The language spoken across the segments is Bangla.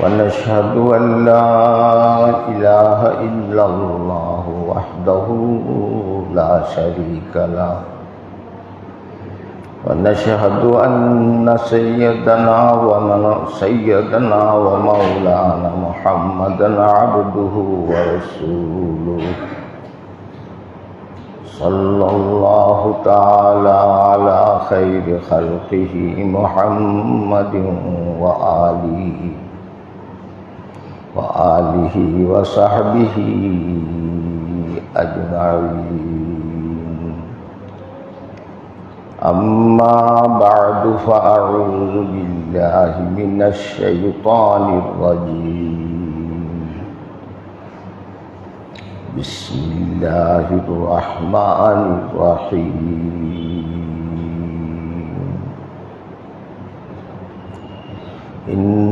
ونشهد أن لا إله إلا الله وحده لا شريك له. ونشهد أن سيدنا ومن سيدنا ومولانا محمدا عبده ورسوله. صلى الله تعالى على خير خلقه محمد وآله وآله وصحبه أجمعين. أما بعد فأعوذ بالله من الشيطان الرجيم. بسم الله الرحمن الرحيم. إن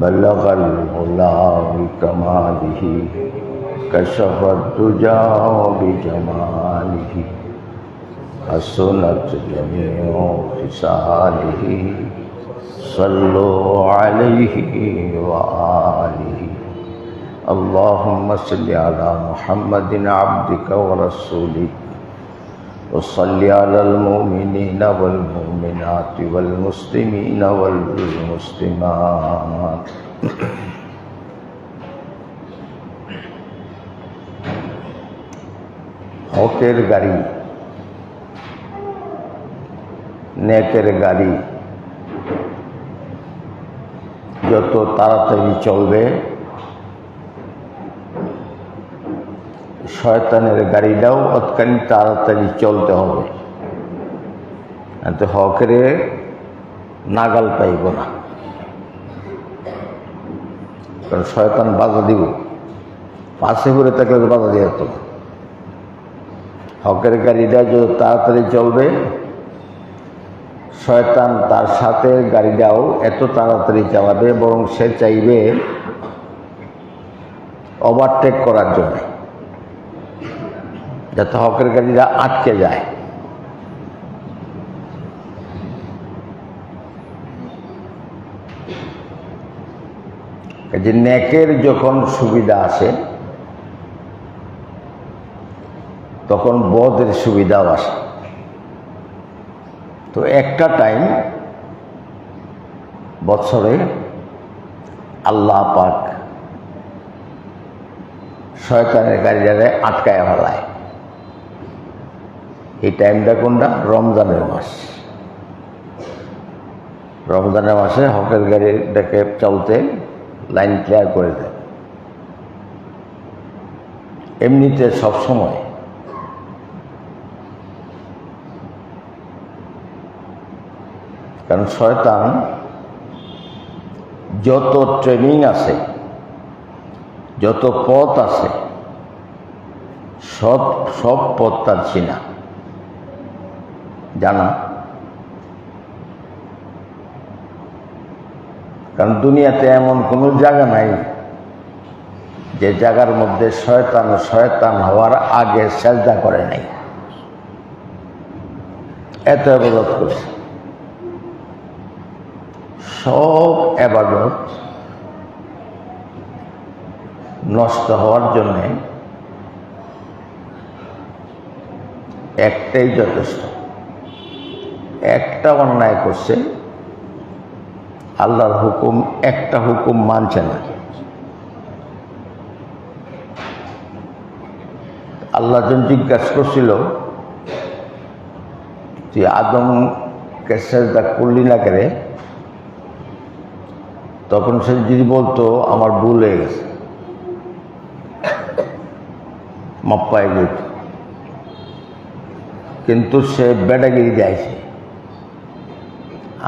بلغ العلا بكماله كشف الدجى بجماله، حسنت جميع خصاله صلوا عليه وآله اللهم صل على محمد عبدك ورسولك وصل على المؤمنين والمؤمنات والمسلمين والمسلمات হকের গাড়ি নেকের গাড়ি যত তাড়াতাড়ি চলবে শয়তানের গাড়িটাও অতখানি তাড়াতাড়ি চলতে হবে। এত হকেরে নাগাল পাইব না। কারণ শয়তান বাধা দিব। পাশে ঘুরে তাকে বাধা দিয়ে তো হকের গাড়িটা যত তাড়াতাড়ি চলবে, শয়তান তার সাথে গাড়িটাও এত তাড়াতাড়ি চালাবে, বরং সে চাইবে ওভারটেক করার জন্য। যাতে হকের গাড়িরা আটকে যায়। যে নেকের যখন সুবিধা আসে, তখন বদের সুবিধাও আসে। তো একটা টাইম বছরে আল্লাহ পাক শয়তানের গাড়িটারে আটকায় ফেলায়। এই টাইমটা কোনটা? রমজানের মাস। রমজানের মাসে হকের গাড়িটাকে চলতে লাইন ক্লিয়ার করে দেয়। এমনিতে সবসময় কারণ শয়তান যত ট্রেনিং আছে, যত পথ আছে, সব সব পথ তার চিনা। জানা। কারণ দুনিয়াতে এমন কোনো জায়গা নাই যে জায়গার মধ্যে শয়তান শয়তান হওয়ার আগে সেজদা করে নাই। এত আবাদত করছে। সব আবাদত নষ্ট হওয়ার জন্যে একটাই যথেষ্ট। একটা অন্যায় করছে, আল্লাহর হুকুম, একটা হুকুম মানছে না। আল্লাহ জন জিজ্ঞাসা করছিল, তুই আদমকে সেজদা করলি না করে তখন সে যদি বলতো, আমার ভুল হয়ে গেছে। মাপ্পায় যেত কিন্তু সে বেটাগিরি যাইছে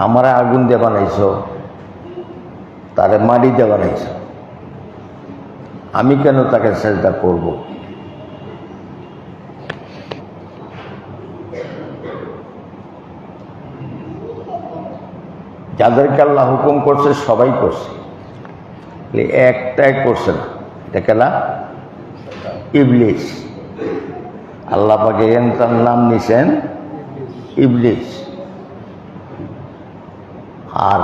আমার আগুন দিয়ে বানাইছ, তারে মাটি দিয়ে বানাইছ। আমি কেন তাকে চেষ্টা করব? যাদেরকে আল্লাহ হুকুম করছে, সবাই করছে। একটাই করছে না। এটা কেলা? ইবলিস। আল্লাহ পাকে তার নাম নিছেন ইবলিস। আর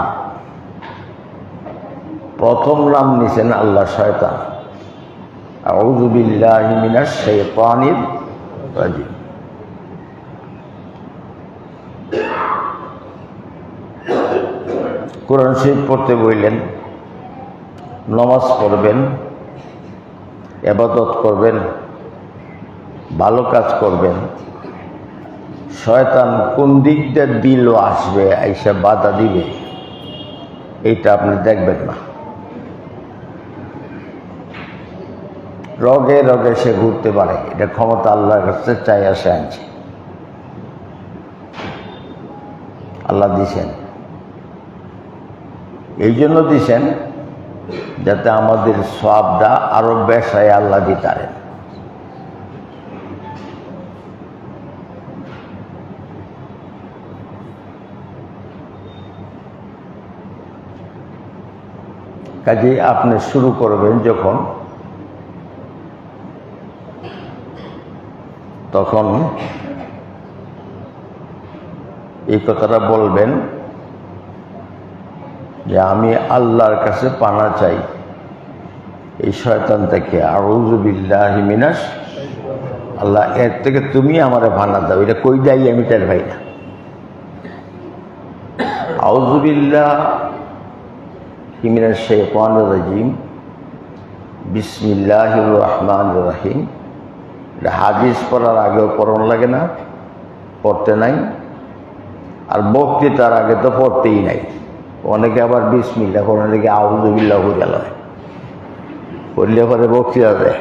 প্রথম নাম নিছেন আল্লাহ শয়তান। আউজুবিল্লাহ মিনাশ শাইতানির রাজিম। কোরআন শরীফ পড়তে বললেন নমাজ পড়বেন এবাদত করবেন, ভালো কাজ করবেন। শয়তান কোন দিক দিয়ে দিল আসবে, আইসা বাধা দিবে। এইটা আপনি দেখবেন না। রগে রগে সে ঘুরতে পারে। এটা ক্ষমতা আল্লাহর কাছে চাই আসে আনছে। আল্লাহ দিছেন। এই জন্য দিছেন যাতে আমাদের সবটা আরও বেশায় আল্লাহ দিতে দিতারেন। কাজে আপনি শুরু করবেন যখন, তখন এই কথাটা বলবেন যে আমি আল্লাহর কাছে পানা চাই। এই শয়তান থেকে আউজুবিল্লাহ মিনাস আল্লাহ, এর থেকে তুমি আমার ভানা দাও। এটা কই যাই আমি তার ভাই না আউজুবিল্লাহ হিমিনাস শেখান রাজিম। বিসমিল্লাহ রহমান রাহিম। এটা হাদিস পড়ার আগেও পড়ন লাগে না, পড়তে নাই। আর বক্তৃতার আগে তো পড়তেই নাই। অনেকে আবার বিসমিল্লা করে অনেকে আউজুবিল্লাহ বোঝা লয়। পড়লে পরে বক্তৃতা দেয়।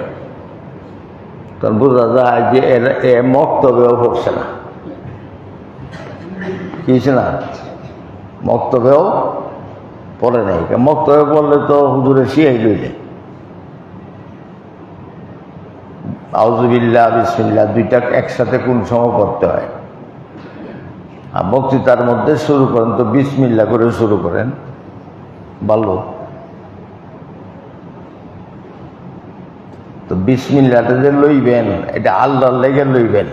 তখন বোঝা যায় যে এরা এ মক্তবেও পড়ছে না। কিছু না? মক্তবেও পড়ে নাই মক্তবে পড়লে তো হুজুরে শিয়াই লইলে আউজুবিল্লাহ বিসমিল্লা দুইটা একসাথে কোন সময় করতে হয়? আর বক্তৃতার মধ্যে শুরু করেন তো বিসমিল্লা করে শুরু করেন। ভালো। তো বিসমিল্লাটা যে লইবেন, এটা আল্লাহর লেগে লইবেন।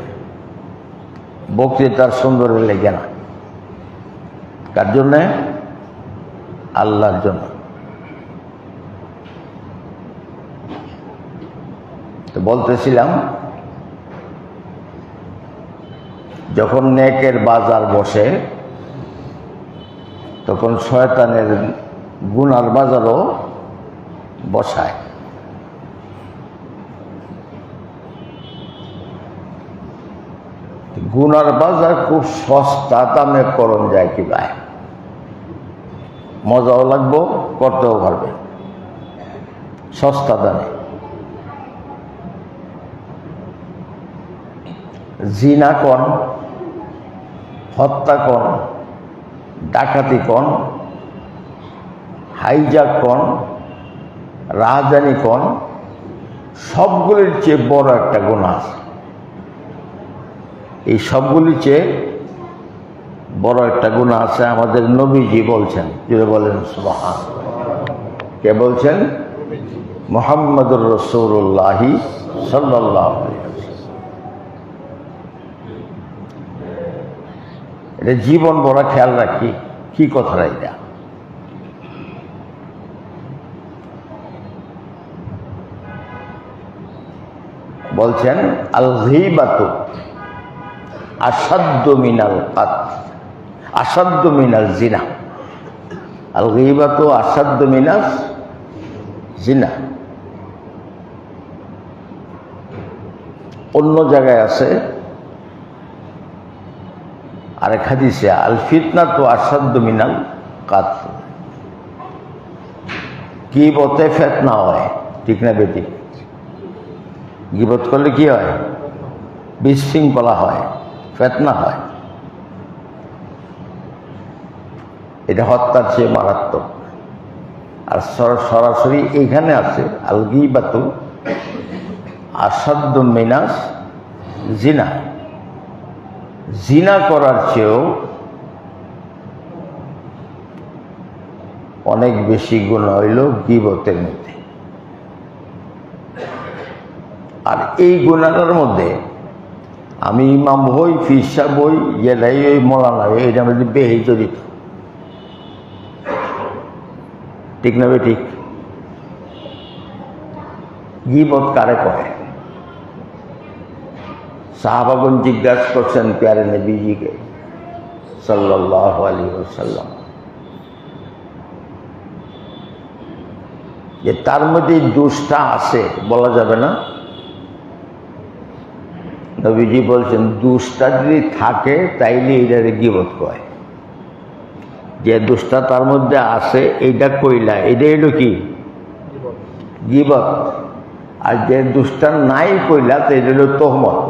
বক্তৃতার সুন্দরের লেগে না। কার জন্যে? আল্লাহর জন্য। তো বলতেছিলাম, যখন নেকের বাজার বসে, তখন শয়তানের গুনার বাজারও বসায়। গুনার বাজার খুব সস্তা দামে করণ যায় কি ভাই? মজাও লাগবো করতেও পারবে সস্তা দামে। জিনা কন, হত্যা কন, ডাকাতি কন হাইজাক কন রাজধানী কন, সবগুলির চেয়ে বড় একটা গুণ আছে এই সবগুলির চেয়ে বড় একটা গুণ আছে, আমাদের নবীজি বলছেন। যিনি বলেন সুবাহান কে বলছেন? মোহাম্মদুর রসৌল্লাহি সাল্লাহ এটা জীবন বড় খেয়াল রাখি, কি কথাটা এটা? বলছেন আল ঘিবাতু আসাদ্য মিনাল কাত আসাদ্য মিনাল জিনা। আল ঘিবাতু আসাদ্য মিনাল জিনা। অন্য জায়গায় আছে। আরেক হাদিসে আল ফিতনা তো আসাদ্দ মিনাল কাত গিবতে ফেতনা হয়, ঠিক না বেটি গিবত করলে কি হয়? বিশৃঙ্খলা হয়, ফেতনা হয় এটা হত্যার চেয়ে মারাত্মক। আর সর- সরাসরি এইখানে আছে আল গিবাতু আসাদ্দ মিনাস জিনা। জিনা করার চেয়েও অনেক বেশি গুণ হইল গিবতের মধ্যে। আর এই গুণাটার মধ্যে আমি ইমাম হই ফিসা বই যেটাই ওই মোলানা হই, এটা বেহি জড়িত ঠিক না ঠিক? গিবত কারে করে সাহাবাগুন জিজ্ঞাসা করছেন, প্যারে নবীজিকে? সাল্লাহ যে তার মধ্যে দোষটা আছে, বলা যাবে না? নবীজি বলছেন, দুষ্টা যদি থাকে, তাইলে এইটারে গিবত কয়। যে দুষ্টা তার মধ্যে আছে, এইটা কইলা। এটা হলো কি? গিবত। আর যে দুষ্টা নাই কইলা তো এটা হলো তোহমত।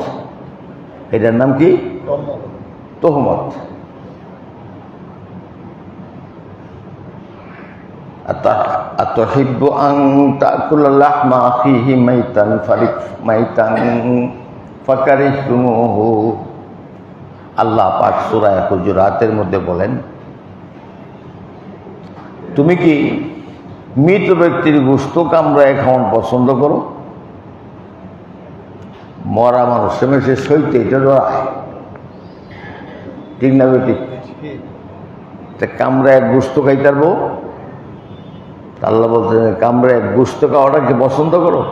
এটার নাম কি? তোহমত। আতহিব্বু আং তাকুলাল্লাহ মা ফিহি মাইতান ফারিক মাইতান ফাকারিহতুমুহু। আল্লাহ পাক সূরা হুজুরাতের মধ্যে বলেন তুমি কি মৃত ব্যক্তির গোস্ত কামড়ায় খাওয়ান পছন্দ করো? মরা মানুষ সে সইতে এটা ডরায় ঠিক না বেটি? তা কামড়ায় গোস্ত খাইতে পারব? আল্লাহ বলছেন কামড়ে গুস্ত খাওয়াটা কি পছন্দ করো?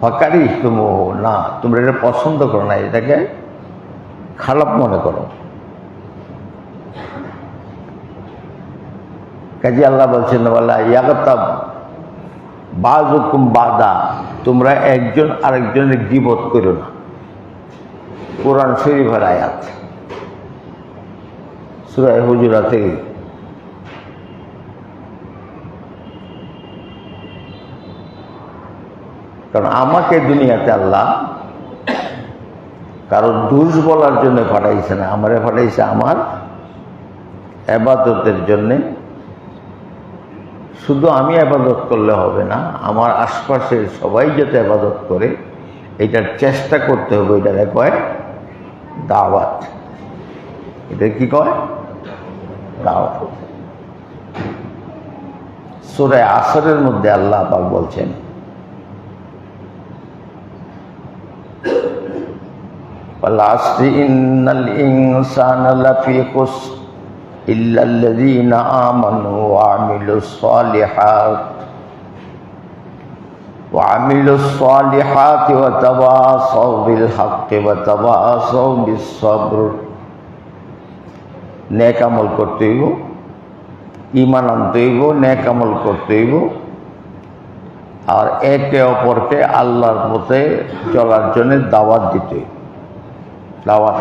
ফাঁকারি তুমি না, তোমরা এটা পছন্দ করো না এটাকে। খারাপ মনে করো। কাজী আল্লাহ বলছেন বাদা, তোমরা একজন আরেকজনের গিবত করো না। কোরআন শরীফের আয়াত। সুরায় হুজুরাতে কারণ আমাকে দুনিয়াতে আল্লাহ কারও দোষ বলার জন্য পাঠাইছে না। আমারে পাঠাইছে আমার আবাদতের জন্যে। শুধু আমি আবাদত করলে হবে না, আমার আশপাশের সবাই যাতে আবাদত করে, এটার চেষ্টা করতে হবে, এটারে কয় দাওয়াত। এটা কি কয়? দাওয়াত। সুরে আসরের মধ্যে আল্লাহ পাক বলছেন والعصر إن الإنسان لفي خسر إلا الذين آمنوا وعملوا الصالحات وعملوا الصالحات وتواصوا بالحق وتواصوا بالصبر নেক আমল করতে হইব ইমান আনতে হইব নেক আমল করতে হইব আর একে অপরকে আল্লাহর পথে চলার জন্য দাওয়াত দিতে হইব দাওয়াত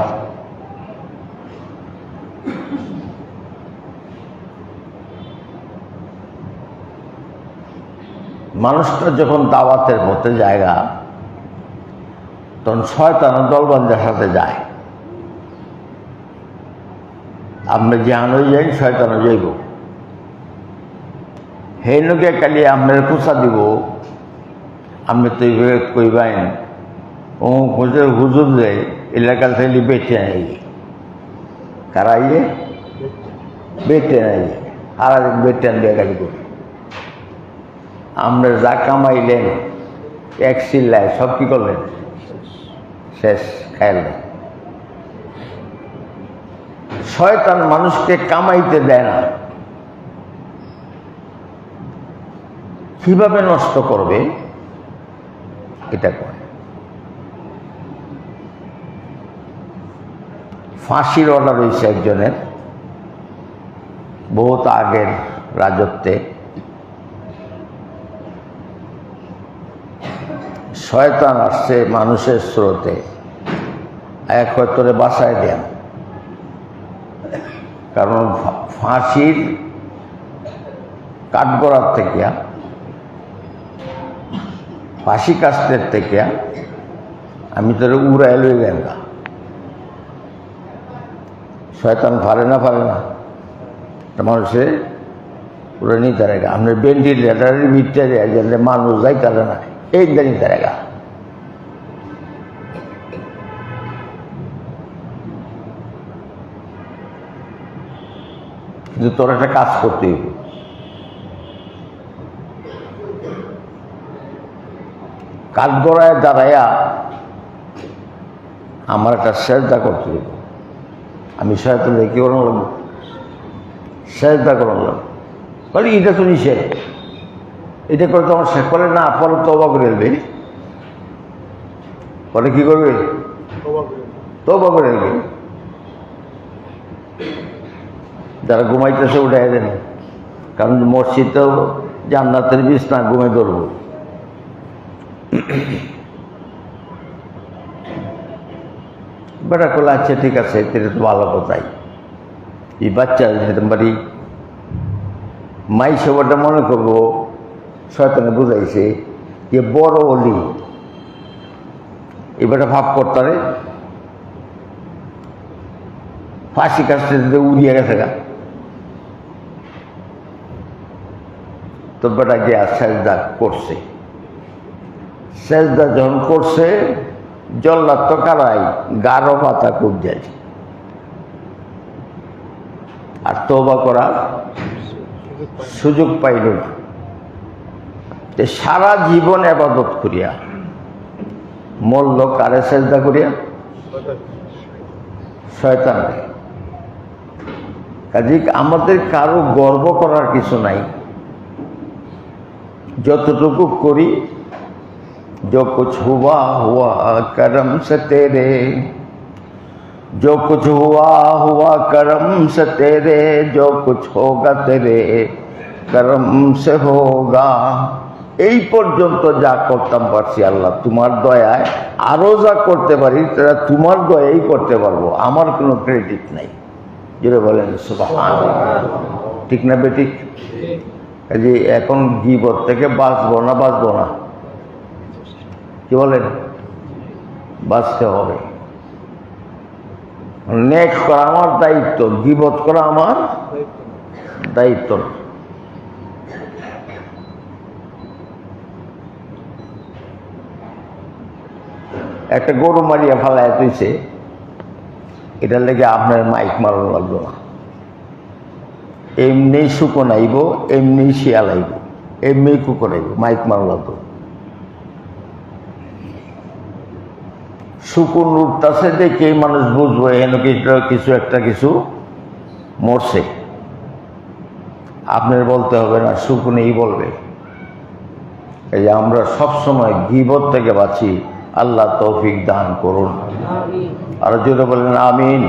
মানুষটা যখন দাওয়াতের পথে জায়গা, তখন শয়তানের দলবন্ধের সাথে যায়। আপনি জাহানই যাই শয়তানও যাইব। হেনুকে কালি আপনার কুসা দিব। আপনি তো কইবাইন ও হুজুর হুজুর দেয় এলাকার থেকে বেটে নাই কারা ইয়ে বেটে নাই আর গাড়ি করি আমরা যা কামাইলেন এক চিল্লায় সব কি করলেন শেষ খাইলেন শয়তান মানুষকে কামাইতে দেয় না কীভাবে নষ্ট করবে এটা করে ফাঁসির অর্ডার হয়েছে একজনের। বহুত আগের রাজত্বে। শয়তান আসছে মানুষের স্রোতে। এক হয়তরে বাসায় দেন। কারণ ফাঁসির কাঠগড়ার থেকে, ফাঁসি কাস্তের থেকে আমি তোর উড়াই লইলেন না শয়তান পারে না পারে না? মানুষে পুরো নিতে রেখা আপনার ভেন্টিলেটারের ভিতরে যেন মানুষ যাই তারা না। এই নিতে রেখা কিন্তু তোর একটা কাজ করতে হইব কাঠগড়ায় দাঁড়াইয়া আমার একটা সেজদা করতে হইব আমি সহায়তা কি করানো লাগবো? সেজদা করানো লাগবো। বলে এটা তো নিষেধ। এটা করে তো আমার শেষ করে না পরে তো অবাক করে এলবে পরে কি করবে? তো অবাক করে এলবে যারা ঘুমাইতেছে উঠাই দেন। কারণ মসজিদটাও জান্নাতের বিষ না ঘুমে ধরবো। বেটা করলে আচ্ছা ঠিক আছে এটা তো ভালো কথাই এই বাচ্চা যেতে পারি মাই সবারটা মনে করব, শয়তানে বুঝাইছে যে বড় অলি। এবারে ভাব করতারে ফাঁসি কাছতে উড়িয়ে গেছে গা। তো বেটা গিয়া সেজদা করছে। সেজদা যখন করছে জল্লাদ তো কারাই গাঢ় পাতা খুব যায়। আর তোবা করার সুযোগ পাইল না। সারা জীবন আবাদত করিয়া মল্ল কারে সেজদা করিয়া? শয়তান কাজে আমাদের কারও গর্ব করার কিছু নাই। যতটুকু করি जो कुछ हुआ हुआ करम से तेरे जो कुछ हुआ हुआ करम से तेरे जो कुछ होगा तेरे করম সে হোগা এই পর্যন্ত যা করতাম পারছি আল্লাহ তোমার দয়ায় আরও যা করতে পারি তারা তোমার দয়াই করতে পারবো আমার কোনো ক্রেডিট নাই যেটা বলেন সুবহান ঠিক না বেঠিক যে এখন গিবত থেকে বাঁচবো না বাঁচবো না কি বলেন? বাঁচতে হবে। নেক করা আমার দায়িত্ব, গিবত করা আমার দায়িত্ব একটা গরু মারিয়া ফালায় তুইছে এটার লেগে আপনার মাইক মারানো লাগল না। এমনি শুকন আইব এমনি শিয়াল আইব, এমনি কুকুর আইব, মাইক মারানো লাগল শুকুন উঠতেছে দেখে মানুষ বুঝব এন কিছু একটা কিছু মরছে। আপনার বলতে হবে না শুকুনেই বলবে। এই যে আমরা সবসময় গিবত থেকে বাঁচি আল্লাহ তৌফিক দান করুন। আর যদি বলেন আমিন।